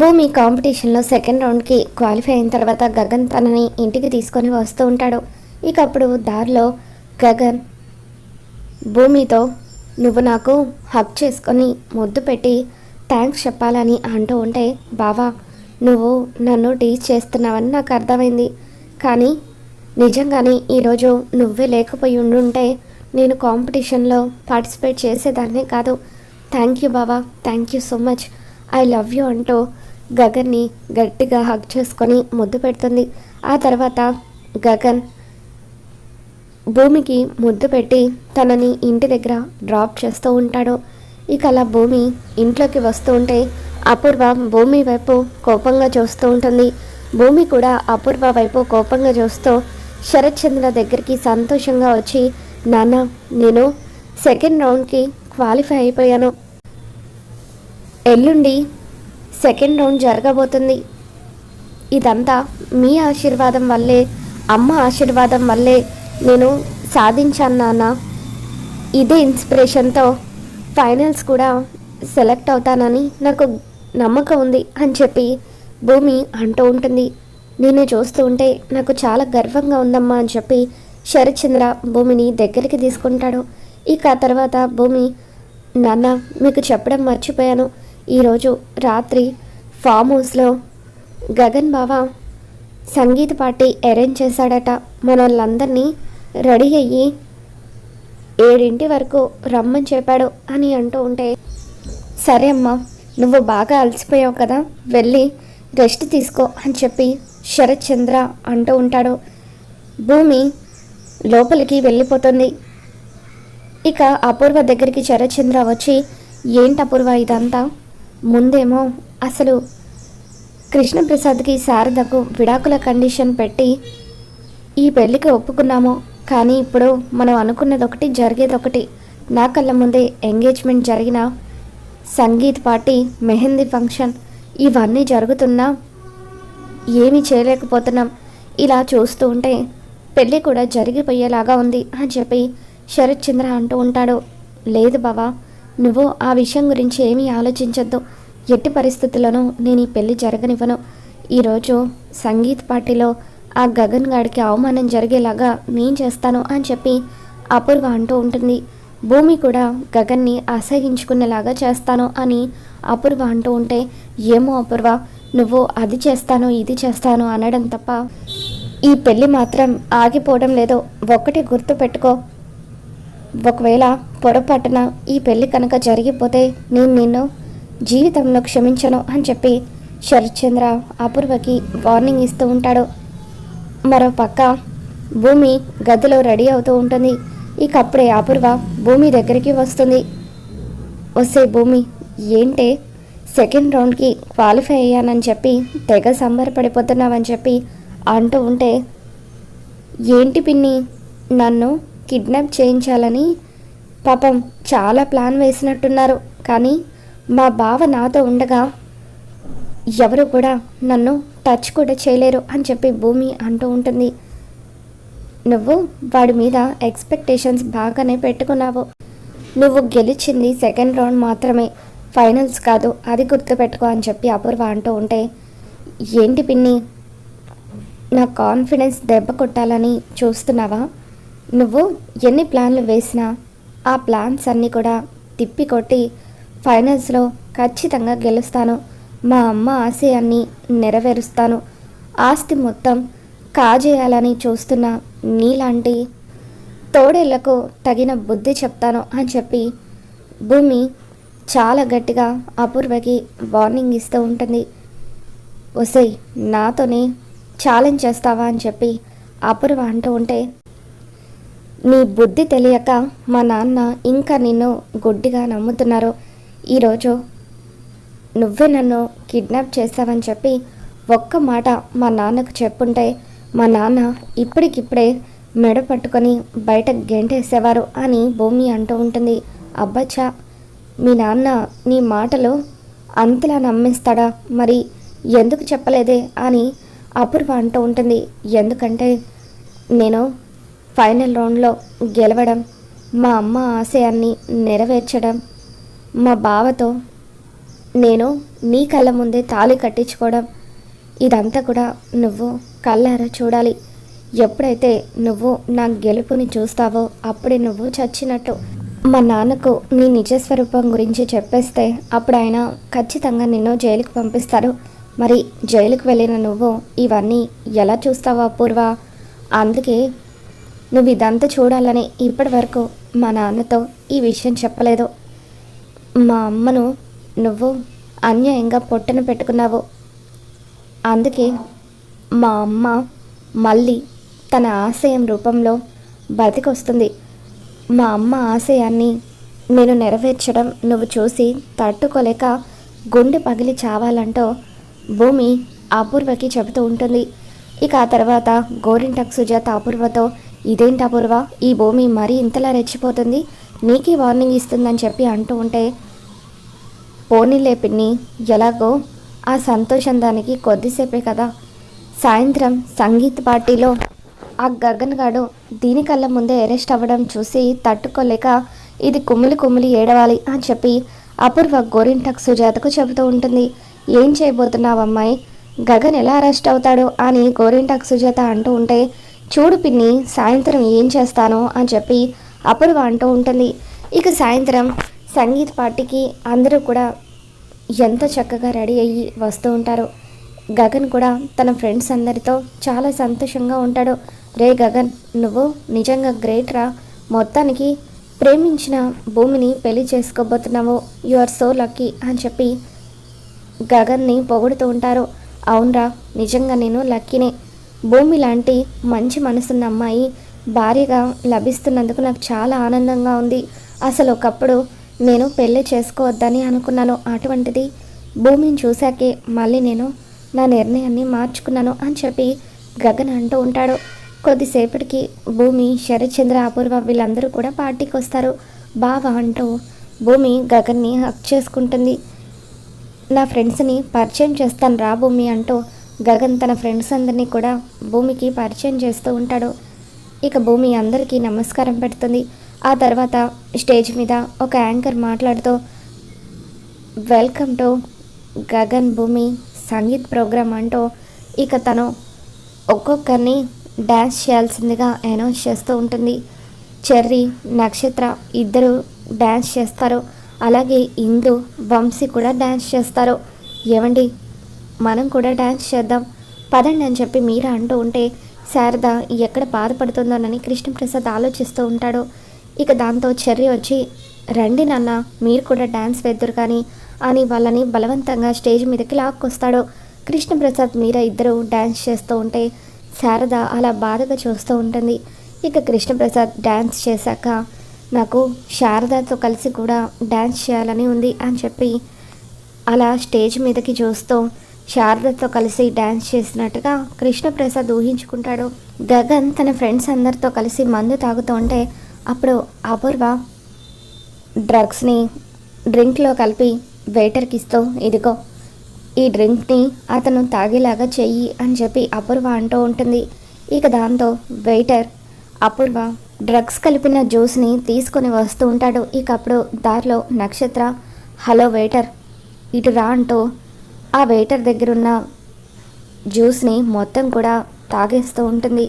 భూమి కాంపిటీషన్లో second రౌండ్కి qualify అయిన తర్వాత గగన్ తనని ఇంటికి తీసుకొని వస్తూ ఉంటాడు. ఇక అప్పుడు దారిలో గగన్ భూమితో నువ్వు నాకు హక్ చేసుకొని ముద్దు పెట్టి థ్యాంక్స్ చెప్పాలని అంటూ ఉంటే బావా నువ్వు నన్ను టీచ్ చేస్తున్నావని నాకు అర్థమైంది. కానీ నిజంగానే ఈరోజు నువ్వే లేకపోయి ఉండుంటే నేను కాంపిటీషన్లో పార్టిసిపేట్ చేసేదాన్నే కాదు. థ్యాంక్ యూ బావా thank you so much. I love you అంటూ గగన్ని గట్టిగా హగ్ చేసుకొని ముద్దు పెడుతుంది. ఆ తర్వాత గగన్ భూమికి ముద్దు పెట్టి తనని ఇంటి దగ్గర డ్రాప్ చేస్తూ ఉంటాడు. ఇక అలా భూమి ఇంట్లోకి వస్తూ ఉంటే అపూర్వ భూమి వైపు కోపంగా చూస్తూ ఉంటుంది. భూమి కూడా అపూర్వ వైపు కోపంగా చూస్తూ శరత్చంద్ర దగ్గరికి సంతోషంగా వచ్చి నాన్న నేను సెకండ్ రౌండ్కి క్వాలిఫై అయిపోయాను. ఎల్లుండి సెకండ్ రౌండ్ జరగబోతుంది. ఇదంతా మీ ఆశీర్వాదం వల్లే అమ్మ ఆశీర్వాదం వల్లే నేను సాధించాను నాన్న. ఇదే ఇన్స్పిరేషన్తో ఫైనల్స్ కూడా సెలెక్ట్ అవుతానని నాకు నమ్మకం ఉంది అని చెప్పి భూమి అంటూ ఉంటుంది. నేను చూస్తూ ఉంటే నాకు చాలా గర్వంగా ఉందమ్మా అని చెప్పి శరత్చంద్ర భూమిని దగ్గరికి తీసుకుంటాడు. ఇక ఆ తర్వాత భూమి నాన్న మీకు చెప్పడం మర్చిపోయాను. ఈరోజు రాత్రి ఫామ్ హౌస్లో గగన్ బావ సంగీత పార్టీ అరేంజ్ చేశాడట. మనల్లందరినీ రెడీ అయ్యి ఏడింటి వరకు రమ్మని చెప్పాడు అని అంటూ ఉంటే సరే అమ్మా నువ్వు బాగా అలసిపోయావు కదా వెళ్ళి రెస్ట్ తీసుకో అని చెప్పి శరత్ చంద్ర అంటూ ఉంటాడు. భూమి లోపలికి వెళ్ళిపోతుంది. ఇక అపూర్వ దగ్గరికి శరత్ చంద్ర వచ్చి ఏంటి అపూర్వ ఇదంతా? ముందేమో అసలు కృష్ణప్రసాద్కి శారదకు విడాకుల కండిషన్ పెట్టి ఈ పెళ్ళికి ఒప్పుకున్నాము కానీ ఇప్పుడు మనం అనుకున్నది ఒకటి జరిగేది ఒకటి నా కళ్ళ ముందే ఎంగేజ్మెంట్ జరిగిన సంగీత్ పార్టీ మెహందీ ఫంక్షన్ ఇవన్నీ జరుగుతున్నా ఏమీ చేయలేకపోతున్నాం. ఇలా చూస్తూ ఉంటే పెళ్ళి కూడా జరిగిపోయేలాగా ఉంది అని చెప్పి శరత్ చంద్ర అంటూ ఉంటాడు. లేదు బావా నువ్వు ఆ విషయం గురించి ఏమీ ఆలోచించొద్దు. ఎట్టి పరిస్థితుల్లోనూ నేను ఈ పెళ్ళి జరగనివ్వను. ఈరోజు సంగీత్ పార్టీలో ఆ గగన్ గాడికి అవమానం జరిగేలాగా నేను చేస్తాను అని చెప్పి అపూర్వ అంటూ ఉంటుంది. భూమి కూడా గగన్ని అసహించుకునేలాగా చేస్తాను అని అపూర్వ అంటూ ఉంటే ఏమో అపూర్వ నువ్వు అది చేస్తాను ఇది చేస్తాను అనడం తప్ప ఈ పెళ్ళి మాత్రం ఆగిపోవడం లేదో. ఒక్కటి గుర్తు పెట్టుకో. ఒకవేళ పొరపాటున ఈ పెళ్ళి కనుక జరిగిపోతే నేను నిన్ను జీవితంలో క్షమించను అని చెప్పి శరత్చంద్ర అపూర్వకి వార్నింగ్ ఇస్తూ ఉంటాడు. మరో పక్క భూమి గదిలో రెడీ అవుతూ ఉంటుంది. ఇక అప్పుడే అపూర్వ భూమి దగ్గరికి వస్తుంది. వస్తే భూమి ఏంటే? సెకండ్ రౌండ్కి క్వాలిఫై అయ్యానని చెప్పి తెగ సంబరపడిపోతున్నావని చెప్పి అంటూ ఉంటే ఏంటి పిన్ని? నన్ను కిడ్నాప్ చేయించాలని? పాపం చాలా ప్లాన్ వేసినట్టున్నారు. కానీ మా బావ నాతో ఉండగా ఎవరు కూడా నన్ను టచ్ కూడా చేయలేరు అని చెప్పి భూమి అంటూ ఉంటుంది. నువ్వు వాడి మీద ఎక్స్పెక్టేషన్స్ బాగానే పెట్టుకున్నావు. నువ్వు గెలిచింది సెకండ్ రౌండ్ మాత్రమే ఫైనల్స్ కాదు అది గుర్తుపెట్టుకో అని చెప్పి అపూర్వ అంటూ ఉంటే ఏంటి పిన్ని? నా కాన్ఫిడెన్స్ దెబ్బ కొట్టాలని చూస్తున్నావా? నువ్వు ఎన్ని ప్లాన్లు వేసినా ఆ ప్లాన్స్ అన్నీ కూడా తిప్పి కొట్టి ఫైనల్స్లో ఖచ్చితంగా గెలుస్తాను. మా అమ్మ ఆశయాన్ని నెరవేరుస్తాను. ఆస్తి మొత్తం కాజేయాలని చూస్తున్న నీలాంటి తోడేళ్ళకు తగిన బుద్ధి చెప్తాను అని చెప్పి భూమి చాలా గట్టిగా అపూర్వకి వార్నింగ్ ఇస్తూ ఉంటుంది. ఒసై నాతోనే ఛాలెంజ్ చేస్తావా అని చెప్పి అపూర్వ అంటూ ఉంటే నీ బుద్ధి తెలియక మా నాన్న ఇంకా నిన్ను గుడ్డిగా నమ్ముతున్నారు. ఈరోజు నువ్వే నన్ను కిడ్నాప్ చేస్తావని చెప్పి ఒక్క మాట మా నాన్నకు చెప్పుంటే మా నాన్న ఇప్పటికిప్పుడే మెడ పట్టుకొని బయట గెంటేసేవారు అని భూమి అంటూ ఉంటుంది. అబ్బచ్చా మీ నాన్న నీ మాటలు అంతలా నమ్మిస్తాడా? మరి ఎందుకు చెప్పలేదే అని అపూర్వ అంటూ ఉంటుంది. ఎందుకంటే నేను ఫైనల్ రౌండ్లో గెలవడం మా అమ్మ ఆశయాన్ని నెరవేర్చడం మా బావతో నేను నీ కళ్ళ ముందే తాళి కట్టించుకోవడం ఇదంతా కూడా నువ్వు కళ్ళారా చూడాలి. ఎప్పుడైతే నువ్వు నా గెలుపుని చూస్తావో అప్పుడే నువ్వు చచ్చినట్టు. మా నాన్నకు నీ నిజస్వరూపం గురించి చెప్పేస్తే అప్పుడు ఆయన ఖచ్చితంగా నిన్ను జైలుకు పంపిస్తారు. మరి జైలుకు వెళ్ళిన నువ్వు ఇవన్నీ ఎలా చూస్తావో అపూర్వ అందుకే నువ్వు ఇదంతా చూడాలని ఇప్పటి వరకు మా నాన్నతో ఈ విషయం చెప్పలేదు. మా అమ్మను నువ్వు అన్యాయంగా పొట్టన పెట్టుకున్నావు. అందుకే మా అమ్మ మళ్ళీ తన ఆశయం రూపంలో బతికొస్తుంది. మా అమ్మ ఆశయాన్ని నేను నెరవేర్చడం నువ్వు చూసి తట్టుకోలేక గుండె పగిలి చావాలంటూ భూమి అపూర్వకి చెబుతూ ఉంటుంది. ఇక ఆ తర్వాత గోరింటక్ సుజాత అపూర్వతో ఇదేంటి అపూర్వ? ఈ భూమి మరీ ఇంతలా రెచ్చిపోతుంది. నీకే వార్నింగ్ ఇస్తుందని చెప్పి అంటూ ఉంటే పోనీలే పిన్ని ఎలాగో ఆ సంతోషం దానికి కొద్దిసేపే కదా. సాయంత్రం సంగీత్ పార్టీలో ఆ గగన్ గాడు దీని కళ్ళ ముందే అరెస్ట్ అవ్వడం చూసి తట్టుకోలేక ఇది కుమిలి కుమిలి ఏడవాలి అని చెప్పి అపూర్వ గోరింటక్ సుజాతకు చెబుతూ ఉంటుంది. ఏం చేయబోతున్నావు అమ్మాయి? గగన్ ఎలా అరెస్ట్ అవుతాడు అని గోరింటక్ సుజాత అంటూ ఉంటే చూడు పిన్ని సాయంత్రం ఏం చేస్తాను అని చెప్పి అపూర్వ అంటూ ఉంటుంది. ఇక సాయంత్రం సంగీత్ పార్టీకి అందరూ కూడా ఎంత చక్కగా రెడీ అయ్యి వస్తూ ఉంటారు. గగన్ కూడా తన ఫ్రెండ్స్ అందరితో చాలా సంతోషంగా ఉంటాడు. రే గగన్ నువ్వు నిజంగా గ్రేట్ రా. మొత్తానికి ప్రేమించిన భూమిని పెళ్ళి చేసుకోబోతున్నావు. యు ఆర్ సో లక్కీ అని చెప్పి గగన్ని పొగుడుతూ ఉంటారు. అవునరా నిజంగా నేను లక్కీనే. భూమి లాంటి మంచి మనసున్న అమ్మాయి భార్యగా లభిస్తున్నందుకు నాకు చాలా ఆనందంగా ఉంది. అసలు ఒకప్పుడు నేను పెళ్ళి చేసుకోవద్దని అనుకున్నాను. అటువంటిది భూమిని చూశాకే మళ్ళీ నేను నా నిర్ణయాన్ని మార్చుకున్నాను అని చెప్పి గగన్ అంటూ ఉంటాడు. కొద్దిసేపటికి భూమి శరత్చంద్ర అపూర్వ వీళ్ళందరూ కూడా పార్టీకి వస్తారు. బావా అంటూ భూమి గగన్ని హక్ చేసుకుంటుంది. నా ఫ్రెండ్స్ని పరిచయం చేస్తాను రా భూమి అంటూ గగన్ తన ఫ్రెండ్స్ అందరినీ కూడా భూమికి పరిచయం చేస్తూ ఉంటాడు. ఇక భూమి అందరికీ నమస్కారం పెడుతుంది. ఆ తర్వాత స్టేజ్ మీద ఒక యాంకర్ మాట్లాడుతూ వెల్కమ్ టు గగన్ భూమి సంగీత్ ప్రోగ్రామ్ అంటూ ఇక తను ఒక్కొక్కరిని డ్యాన్స్ చేయాల్సిందిగా అనౌన్స్ చేస్తూ ఉంటుంది. చెర్రీ నక్షత్ర ఇద్దరు డ్యాన్స్ చేస్తారు. అలాగే ఇందు వంశీ కూడా డ్యాన్స్ చేస్తారు. ఏమండి మనం కూడా డ్యాన్స్ చేద్దాం. పదండి అని చెప్పి మీరా అంటూ ఉంటే శారద ఎక్కడ బాధపడుతుందోనని కృష్ణప్రసాద్ ఆలోచిస్తూ ఉంటాడు. ఇక దాంతో చెర్రీ వచ్చి రండి నాన్న మీరు కూడా డ్యాన్స్ వేద్దరు కానీ అని వాళ్ళని బలవంతంగా స్టేజ్ మీదకి లాక్కొస్తాడు. కృష్ణప్రసాద్ మీరా ఇద్దరు డ్యాన్స్ చేస్తూ ఉంటే శారద అలా బాధగా చూస్తూ ఉంటుంది. ఇక కృష్ణప్రసాద్ డ్యాన్స్ చేశాక నాకు శారదతో కలిసి కూడా డ్యాన్స్ చేయాలని ఉంది అని చెప్పి అలా స్టేజ్ మీదకి చూస్తూ శారదతో కలిసి డ్యాన్స్ చేసినట్టుగా కృష్ణప్రసాద్ ఊహించుకుంటాడు. గగన్ తన ఫ్రెండ్స్ అందరితో కలిసి మందు తాగుతూ ఉంటే అప్పుడు అపూర్వ డ్రగ్స్ని డ్రింక్లో కలిపి వెయిటర్కి ఇస్తూ ఇదిగో ఈ డ్రింక్ని అతను తాగేలాగా చెయ్యి అని చెప్పి అపూర్వ అంటూ ఉంటుంది. ఇక దాంతో వెయిటర్ అపూర్వ డ్రగ్స్ కలిపిన జ్యూస్ని తీసుకొని వస్తూ ఉంటాడు. ఇక అప్పుడు దారిలో నక్షత్ర హలో వెయిటర్ ఇటు రా అంటూ ఆ వెయిటర్ దగ్గరున్న జ్యూస్ని మొత్తం కూడా తాగేస్తూ ఉంటుంది.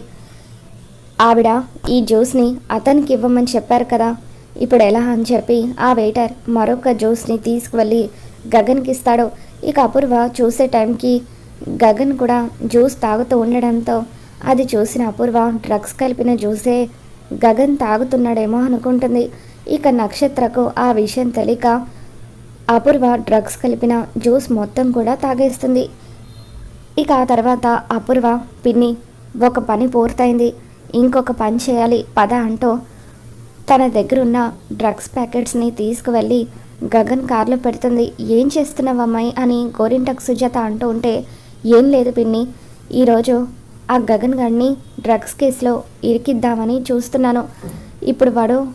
ఆవిడ ఈ జ్యూస్ని అతనికి ఇవ్వమని చెప్పారు కదా ఇప్పుడు ఎలా అని చెప్పి ఆ వెయిటర్ మరొక జ్యూస్ని తీసుకువెళ్ళి గగన్కి ఇస్తాడు. ఇక అపూర్వ చూసే టైంకి గగన్ కూడా జ్యూస్ తాగుతూ ఉండడంతో అది చూసిన అపూర్వ డ్రగ్స్ కలిపిన జ్యూసే గగన్ తాగుతున్నాడేమో అనుకుంటుంది. ఇక నక్షత్రకు ఆ విషయం తెలియక అపూర్వ డ్రగ్స్ కలిపిన జ్యూస్ మొత్తం కూడా తాగేస్తుంది. ఇక ఆ తర్వాత అపూర్వ పిన్ని ఒక పని పూర్తయింది. ఇంకొక పని చేయాలి పద అంటూ తన దగ్గరున్న డ్రగ్స్ ప్యాకెట్స్ని తీసుకువెళ్ళి గగన్ కార్లో పెడుతుంది. ఏం చేస్తున్నావు అమ్మాయి? అని గోరింటకు సుజాత అంటూ ఉంటే ఏం లేదు పిన్ని ఈరోజు ఆ గగన్ గారిని డ్రగ్స్ కేసులో ఇరికిద్దామని చూస్తున్నాను. ఇప్పుడు వాడు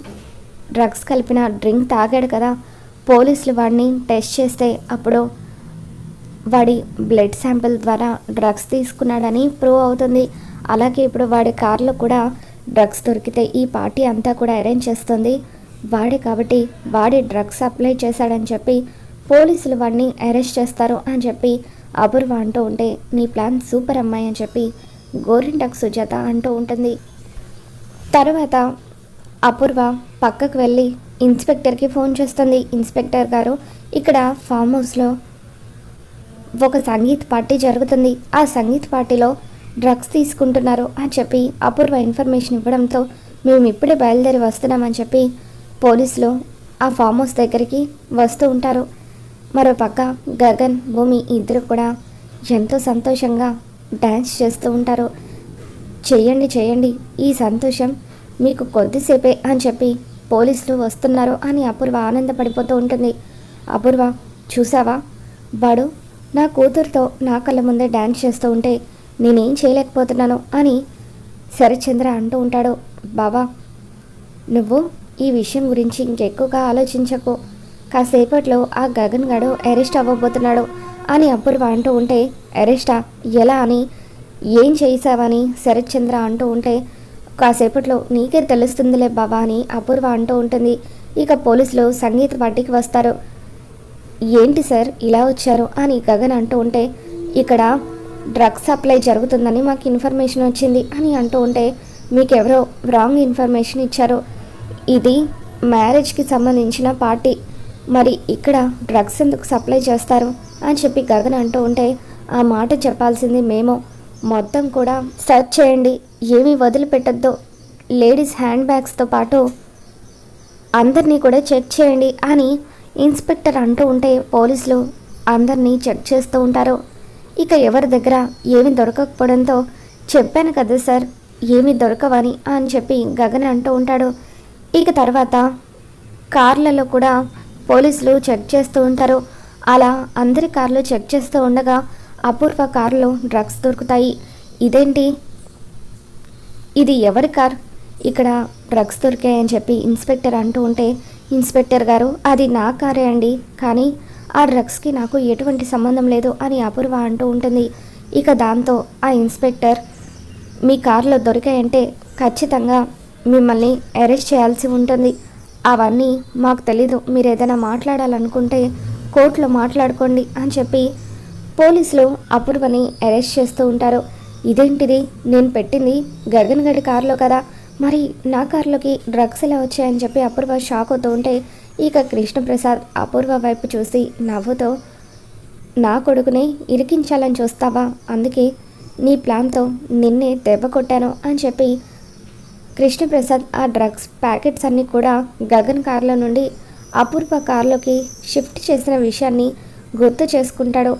డ్రగ్స్ కలిపిన డ్రింక్ తాగాడు కదా పోలీసులు వాడిని టెస్ట్ చేస్తే అప్పుడు వాడి బ్లడ్ శాంపిల్ ద్వారా డ్రగ్స్ తీసుకున్నాడని ప్రూవ్ అవుతుంది. అలాగే ఇప్పుడు వాడి కార్లో కూడా డ్రగ్స్ దొరికితే ఈ పార్టీ అంతా కూడా అరేంజ్ చేస్తుంది. వాడే కాబట్టి వాడి డ్రగ్స్ అప్లై చేశాడని చెప్పి పోలీసులు వాడిని అరెస్ట్ చేస్తారు అని చెప్పి అపూర్వ అంటూ ఉంటే నీ ప్లాన్ సూపర్ అమ్మాయి అని చెప్పి గోరింటక్ సుజాత అంటూ ఉంటుంది. తర్వాత అపూర్వ పక్కకు వెళ్ళి ఇన్స్పెక్టర్కి ఫోన్ చేస్తుంది ఇన్స్పెక్టర్ గారు. ఇక్కడ ఫామ్ హౌస్లో ఒక సంగీత్ పార్టీ జరుగుతుంది. ఆ సంగీత్ పార్టీలో డ్రగ్స్ తీసుకుంటున్నారు అని చెప్పి అపూర్వ ఇన్ఫర్మేషన్ ఇవ్వడంతో మేము ఇప్పుడే బయలుదేరి వస్తున్నామని చెప్పి పోలీసులు ఆ ఫామ్ హౌస్ దగ్గరికి వస్తూ ఉంటారు. మరోపక్క గగన్ భూమి ఇద్దరు కూడా ఎంతో సంతోషంగా డ్యాన్స్ చేస్తూ ఉంటారు. చేయండి చేయండి ఈ సంతోషం మీకు కొద్దిసేపే అని చెప్పి పోలీసులు వస్తున్నారు అని అపూర్వ ఆనందపడిపోతూ ఉంటుంది. అపూర్వ చూసావా వాడు నా కూతురుతో నా కళ్ళ ముందే డ్యాన్స్ చేస్తూ ఉంటే నేనేం చేయలేకపోతున్నాను అని శరచంద్ర అంటూ ఉంటాడు. బాబా నువ్వు ఈ విషయం గురించి ఇంకెక్కువగా ఆలోచించకు. కాసేపట్లో ఆ గగన్ గడు అరెస్ట్ అవ్వబోతున్నాడు అని అపూర్వ అంటూ ఉంటే అరెస్టా? ఎలా అని? ఏం చేసావని శరత్చంద్ర అంటూ ఉంటే కాసేపట్లో నీకే తెలుస్తుందిలే బాబా అని అపూర్వ అంటూ ఉంటుంది. ఇక పోలీసులు సంగీత పార్టీకి వస్తారు. ఏంటి సార్ ఇలా వచ్చారు అని గగన్ అంటూ ఉంటే ఇక్కడ డ్రగ్స్ సప్లై జరుగుతుందని మాకు ఇన్ఫర్మేషన్ వచ్చింది అని అంటూ ఉంటే మీకు ఎవరో రాంగ్ ఇన్ఫర్మేషన్ ఇచ్చారు. ఇది మ్యారేజ్కి సంబంధించిన పార్టీ. మరి ఇక్కడ డ్రగ్స్ ఎందుకు సప్లై చేస్తారు? అని చెప్పి గగన్ అంటూ ఉంటే ఆ మాట చెప్పాల్సింది మేము. మొత్తం కూడా సెర్చ్ చేయండి. ఏమీ వదిలిపెట్టద్దో. లేడీస్ హ్యాండ్ బ్యాగ్స్తో పాటు అందరినీ కూడా చెక్ చేయండి అని ఇన్స్పెక్టర్ అంటూ ఉంటే పోలీసులు అందరినీ చెక్ చేస్తూ ఉంటారు. ఇక ఎవరి దగ్గర ఏమి దొరకకపోవడంతో చెప్పాను కదా సార్ ఏమి దొరకవని అని చెప్పి గగన్ అంటూ ఉంటాడు. ఇక తర్వాత కార్లలో కూడా పోలీసులు చెక్ చేస్తూ ఉంటారు. అలా అందరి కార్లు చెక్ చేస్తూ ఉండగా అపూర్వ కారులో డ్రగ్స్ దొరుకుతాయి. ఇదేంటి? ఇది ఎవరి కార్? ఇక్కడ డ్రగ్స్ దొరికాయని చెప్పి ఇన్స్పెక్టర్ అంటూ ఉంటే ఇన్స్పెక్టర్ గారు అది నా కారే అండి. కానీ ఆ డ్రగ్స్కి నాకు ఎటువంటి సంబంధం లేదు అని అపూర్వ అంటూ ఉంటుంది. ఇక దాంతో ఆ ఇన్స్పెక్టర్ మీ కారులో దొరికాయంటే ఖచ్చితంగా మిమ్మల్ని అరెస్ట్ చేయాల్సి ఉంటుంది. అవన్నీ మాకు తెలీదు. మీరు ఏదైనా మాట్లాడాలనుకుంటే కోర్టులో మాట్లాడుకోండి అని చెప్పి పోలీసులు అపూర్వని అరెస్ట్ చేస్తూ ఉంటారు. ఇదేంటిది? నేను పెట్టింది గగన్ గడి కారులో కదా. మరి నా కారులోకి డ్రగ్స్ ఎలా వచ్చాయని చెప్పి అపూర్వ షాక్ అవుతూ ఉంటే ఇక కృష్ణప్రసాద్ అపూర్వ వైపు చూసి నవ్వుతో నా కొడుకుని ఇరికించాలని చూస్తావా? అందుకే నీ ప్లాన్తో నిన్నే దెబ్బ కొట్టాను అని చెప్పి కృష్ణప్రసాద్ ఆ డ్రగ్స్ ప్యాకెట్స్ అన్నీ కూడా గగన్ కార్లో నుండి అపూర్వ కార్లోకి షిఫ్ట్ చేసిన విషయాన్ని గుర్తు చేసుకుంటాడు.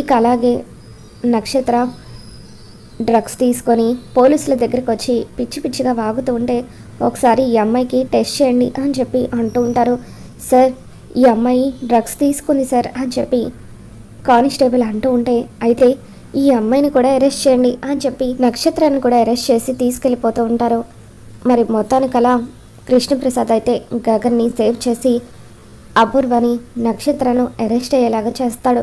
ఇక అలాగే నక్షత్ర డ్రగ్స్ తీసుకొని పోలీసుల దగ్గరికి వచ్చి పిచ్చి పిచ్చిగా వాగుతూ ఉంటే ఒకసారి ఈ అమ్మాయికి టెస్ట్ చేయండి అని చెప్పి అంటూ ఉంటారు. సార్ ఈ అమ్మాయి డ్రగ్స్ తీసుకుంది సార్ అని చెప్పి కానిస్టేబుల్ అంటూ ఉంటే అయితే ఈ అమ్మాయిని కూడా అరెస్ట్ చేయండి అని చెప్పి నక్షత్రాన్ని కూడా అరెస్ట్ చేసి తీసుకెళ్ళిపోతూ ఉంటారు. మరి మొత్తానికలా కృష్ణప్రసాద్ అయితే గగన్ని సేవ్ చేసి అపూర్వని నక్షత్రను అరెస్ట్ అయ్యేలాగా చేస్తాడు.